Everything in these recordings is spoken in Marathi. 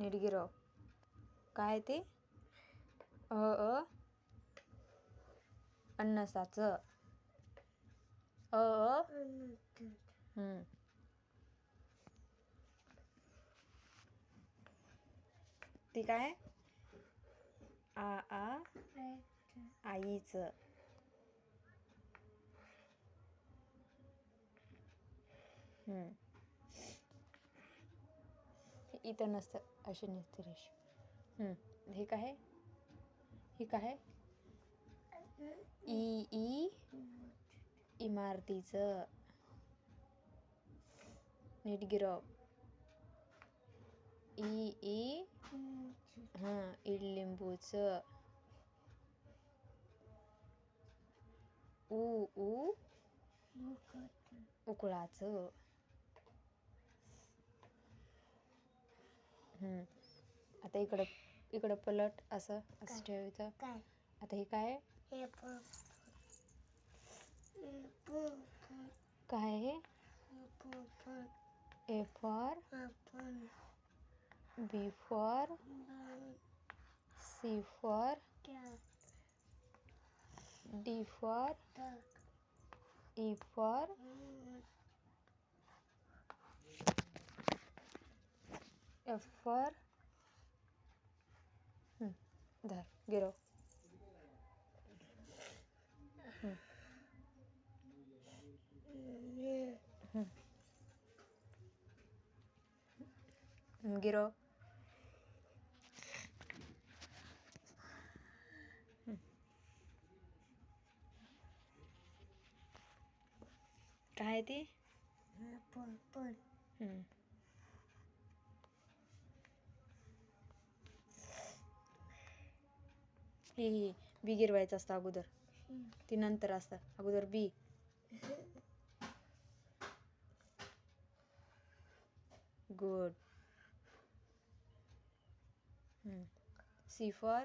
निडगिराव. काय ते? अ अ. अन्नसाच. अ अ. हम्म. ती काय? आ आ. आईच. हम्म. इथं नसतं अशी नसते रेष. हे काय आहे? हे काय आहे? ई ई इमारतीचं नीट गिरव ई ई हां इडलिंबूचं ऊ ऊ उकळाचं आता इकडं इकडं पलट असं असं ठेवायचं. काय? आता हे काय? हे काय पण A for B for C for D for E for F for धर गिरव. हम्म. काय ती? पण ही ही बी गिरवायचं असतं अगोदर. ती नंतर असतं. अगोदर B good C for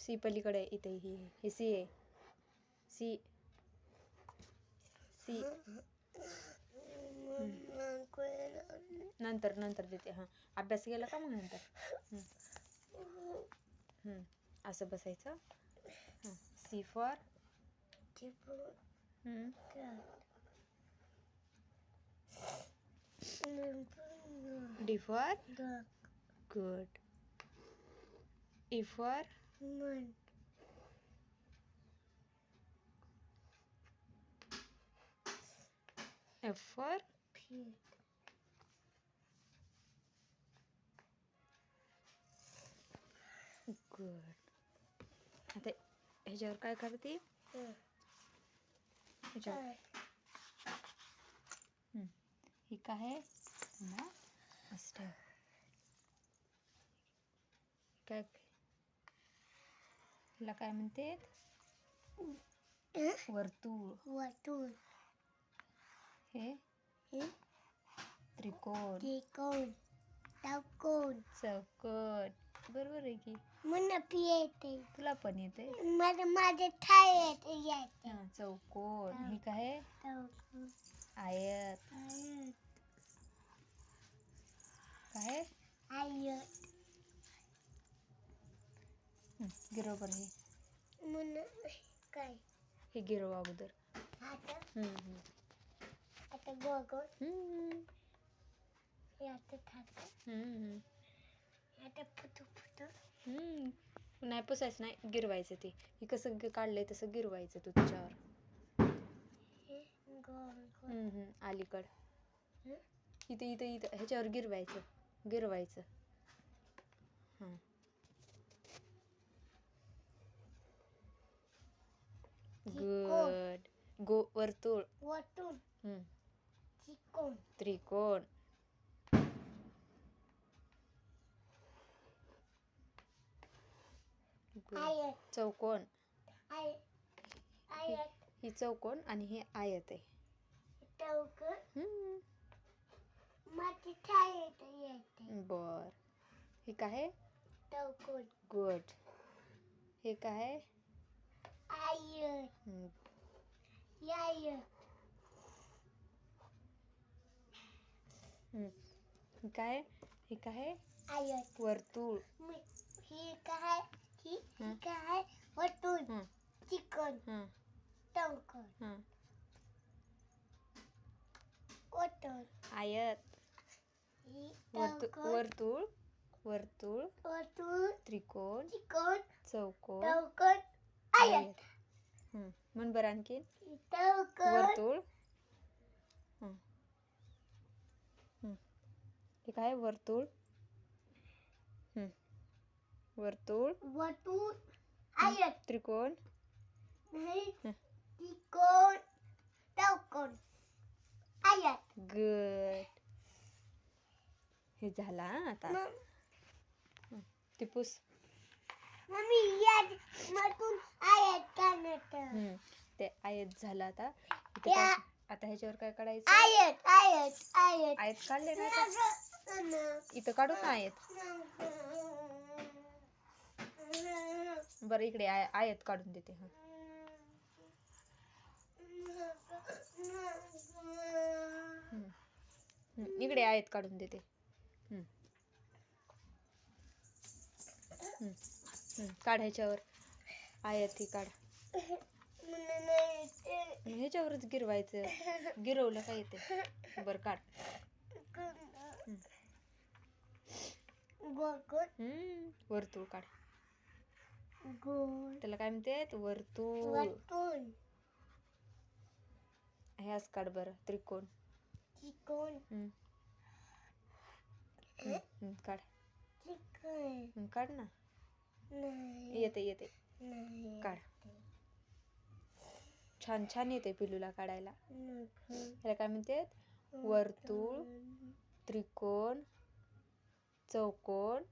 C पलीकडे इथे ही ही सी आहे. सी सी नंतर नंतर देते. हां. अभ्यास केला का मग नंतर. असं बसायचं. C for D for good E for F for good आता ह्याच्यावर काय करते? ह्याच्यावर. ही. काय ना असं काय? हिला काय म्हणते? वर्तुळ. वाटून हे? हे? त्रिकोण. त्रिकोण. चौकोन चौकट बरोबर आहे की? मला पियते. तुला पण येते मला माझे ठाय येते. येते हा, चौकोन ही. काय? आहे? आयत. काय? आहे? गिरव बरं हे. मन काय? हे गिरव अगोदर. आता? हम्म, हम्म. आता गोगोल. हम्म, आता थाट. हम्म, आता फुटू फुटू. नाही पुसायचं नाही गिरवायचं ते. हे कसं काढलंय तसं गिरवायचं तू त्याच्यावर. अलीकड. हं? इथं इथं इथं ह्याच्यावर गिरवायचं गिरवायचं. हां. गुड गो वर्तुळ. हम्म. त्रिकोण त्रिकोण. आयत. चौकोन. आय आयत. ही चौकोन आणि हे आयत आहे. बर. हे काय? आहे चौकोन. गुड. हे काय? हम्म. हे काय? हे काय? वर्तुळ. ही काय? ही हं. ही काय वटून हं, चिकन हं, टवकन हं. वटून आयत ही वर्तुळ टवकन वर्तुळ वर्तुळ वटून त्रिकोण चिकन चौकोन टवकन आयत आयत हं. म्हण बरं आणखीन ही टवकन वर्तुळ हं. हं. हे काय वर्तुळ हं. वर्तुळ वटून आयत त्रिकोण नाही हं. चिकन आयत गट हे झाला आता. टिपूस. मम्मी याद मटून आयत काढण्यात हं. ते आयत झालं आता. इथं या. काय- आता ह्याच्यावर काय काढायचं? आयत आयत आयत. आयत काढले ना आता? इथं काढू ना आयत. बरं इकडे आय- आयत काढून देते हा. इकडे आयत काढून देते. काढ ह्याच्यावर. आयत ही काढ. ह्याच्यावरच गिरवायचं. गिरवलं काय येते. बरं काढ. वर्तुळ काढ. गोल त्याला काय म्हणते? वर्तुळ. हे असं काढ बरं त्रिकोण. चिकन हं. हं. हं. काढ. चिकन हं. काढ ना. नाही. येते येते. नाही काढ. छान छान येते पिलूला काढायला. नको. त्याला काय म्हणते? वर्तुळ. त्रिकोण चौकोन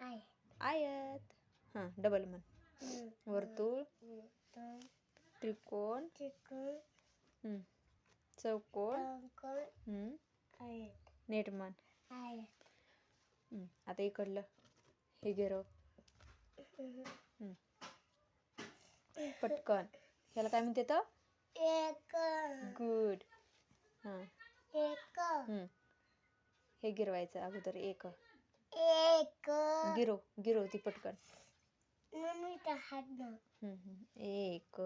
आय. आयत. हां डबल म्हण. वर्तुळ त्रिकोण चिकन हं. चौकोन टवकन हं. आयत नीट म्हण आयत हं. आता इकडलं. हे गिरव हं. पटकन. ह्याला काय म्हणते तर? एक गुड. हां. एक हं. हे गिरवायचं अगोदर एक. एक. गिरव गिरव ती पटकन. मम्मी तर हात ना. एक.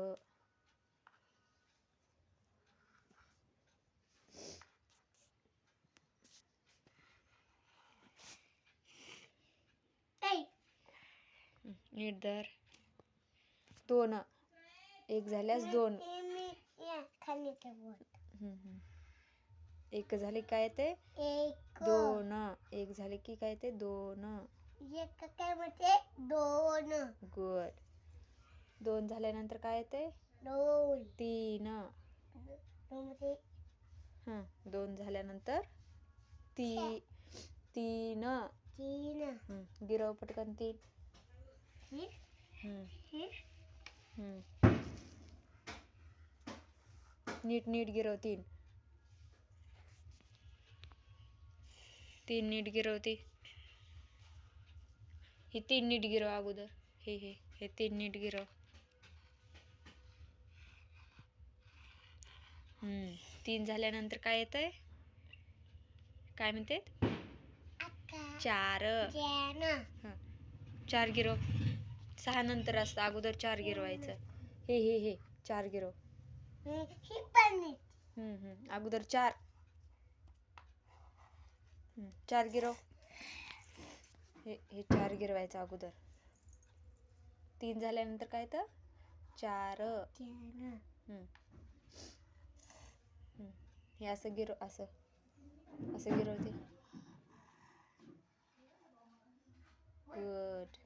नीट धर दोन. एक झाल्यास दोन खाली ठेवून हं, हं. एक झाले काय एक दोन. एक झाले की काय ते? दोन. एक काय म्हणते? दोन. गुड. दोन झाल्यानंतर काय येते दोन. तीन. दोन हं. दोन झाल्यानंतर ती तीन. तीन. गिरव पटकन तीन. ही. ही. नीट नीट गिरव तीन. तीन नीट गिरवती ही तीन नीट गिरव अगोदर. हे हे हे तीन नीट गिरव. हम्म तीन झाल्यानंतर काय येतंय? काय म्हणते चार. हं. चार गिरव. सहा नंतर असतं अगोदर चार गिरवायचं. हे हे हे चार गिरव. ही हम्म. अगोदर चार. हम्म, चार गिरव. हे हे चार गिरवायचं अगोदर. तीन झाल्यानंतर काय तर? चार. हम्म. हम्म. हे असं गिरव असं. असं गिरवते. गुड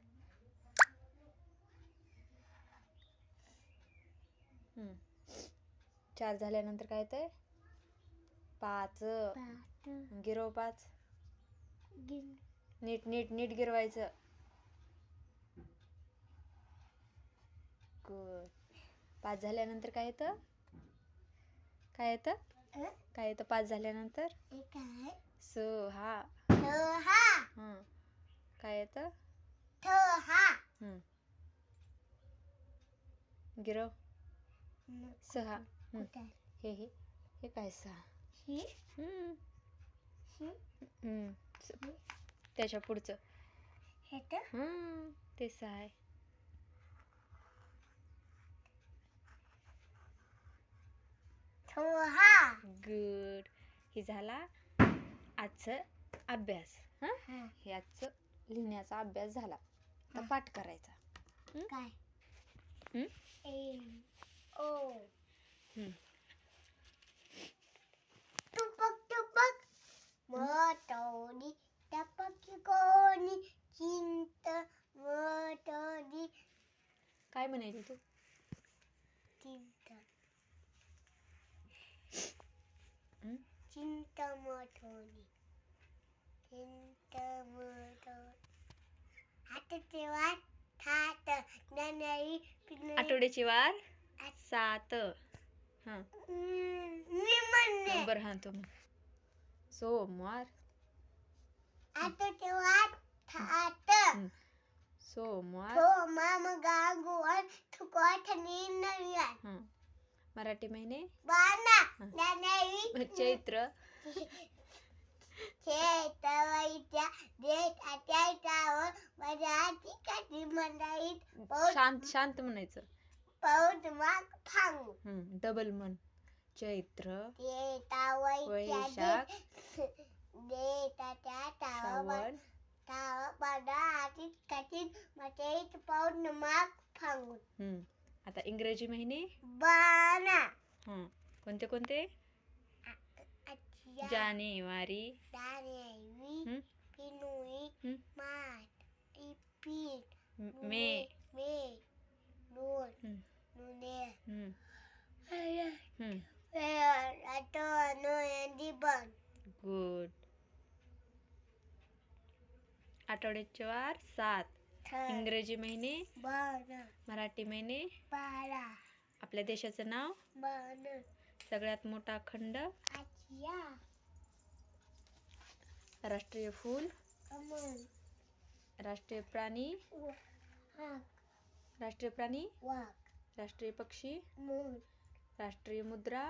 चार झाल्यानंतर काय येतंय पाच. गिरव पाच. गिन नीट नीट नीट गिरवायचं. गुड पाच झाल्यानंतर काय येतं? काय येतं? काय येतं पाच झाल्यानंतर? सहा. हा हं. काय येतं. गिरव. सहा. हं. हे हे. हे काय सहा. स- त्याच्या पुढचं. हे तर. हं, ते सहा आहे. थोहा गुड. हे झाला आजचं अभ्यास. हां? आजचं लिहिण्याचा अभ्यास झाला. आता. पाठ करायचा. काय? हं? ओ. हं. टुपक टुपक. टपक कोणी चिंत मोटोनी काय म्हणायची तू? चिंत. हं? थाट. आठवड्याची वार सात. हां. मी म्हणणे बरं हां तुम्ही सोमवार. सोमवार हो हां. मराठी महिने? चैत्र? शांत शांत म्हणायचं. डबल म्हण. चैत्र वैशाख श्रावण टावर पडा आतीत कठीण मटेत पौत माग फांगू हं. आता इंग्रजी महिने बाना हां कोणते कोणते अच्छा जानेवारी जानेवारी हं? पिनुई हं? मार्च एप्रिल म- मे मे जून हं. जुलै हं. हं. आता नोव्हेंबर गुड आठवड्याचे वार सात. इंग्रजी महिने मराठी महिने. बारा. आपल्या देशाचं नाव? सगळ्यात मोठा खंड? आशिया. राष्ट्रीय फूल? राष्ट्रीय प्राणी? राष्ट्रीय प्राणी? राष्ट्रीय पक्षी? राष्ट्रीय मुद्रा?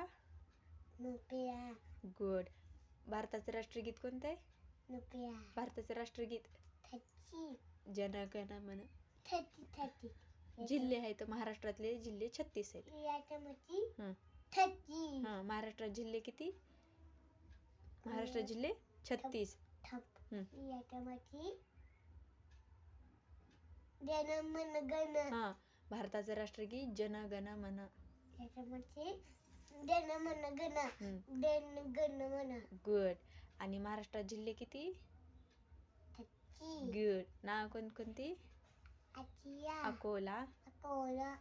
गुड. भारताचं राष्ट्रीय गीत कोणतं आहे? भारताचं राष्ट्रगीत थर्टी जनगण मन थर्टी थर्टी जिल्हे आहेत महाराष्ट्रातले जिल्हे छत्तीस आहेत. हं. हां महाराष्ट्रात जिल्हे किती? महाराष्ट्रात जिल्हे छत्तीस. हं. हां भारताचं राष्ट्रगीत जनगण मन. याच्यामध्ये जनमन गण. हं. जन गण मन. गुड. आणि महाराष्ट्रात जिल्हे किती? गुड नाव कोणकोणती अकोला अकोला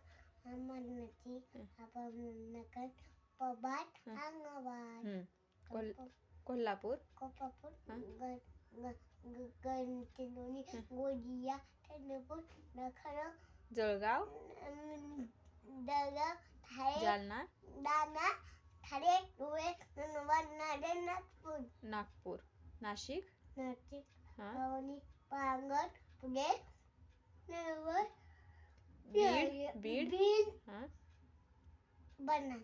अमरनाथी. अपनकर पबाट. अंगवाड. कोल कोल्हापूर कोपापूर हं. गणतिनोनी हं. गोदिया चंद्रपूर नखर जळगाव दगा थाळे जालना दाना थाळे धुळे नागपूर नागपूर नाशिक नाशिक हां? बीड बीड? बीड. हां? बनाना.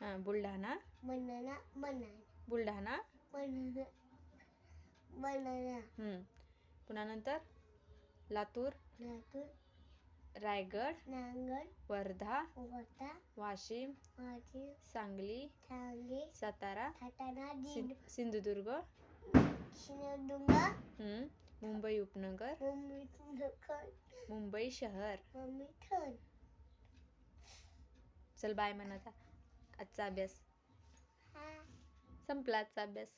हां Buldhana? Banana banana. Buldhana? Banana banana. पुन्हा नंतर? लातूर? लातूर. रायगड? नांगड. वर्धा? वटा वाशिम? माजी सांगली? सांगे सातारा? सिं- दिंड सिंधुदुर्ग? सिंधुदुर्ग हं. मुंबई उपनगर? मुंबई शहर? चल बाय म्हणाचा आजचा अभ्यास. हा. संपला आजचा अभ्यास.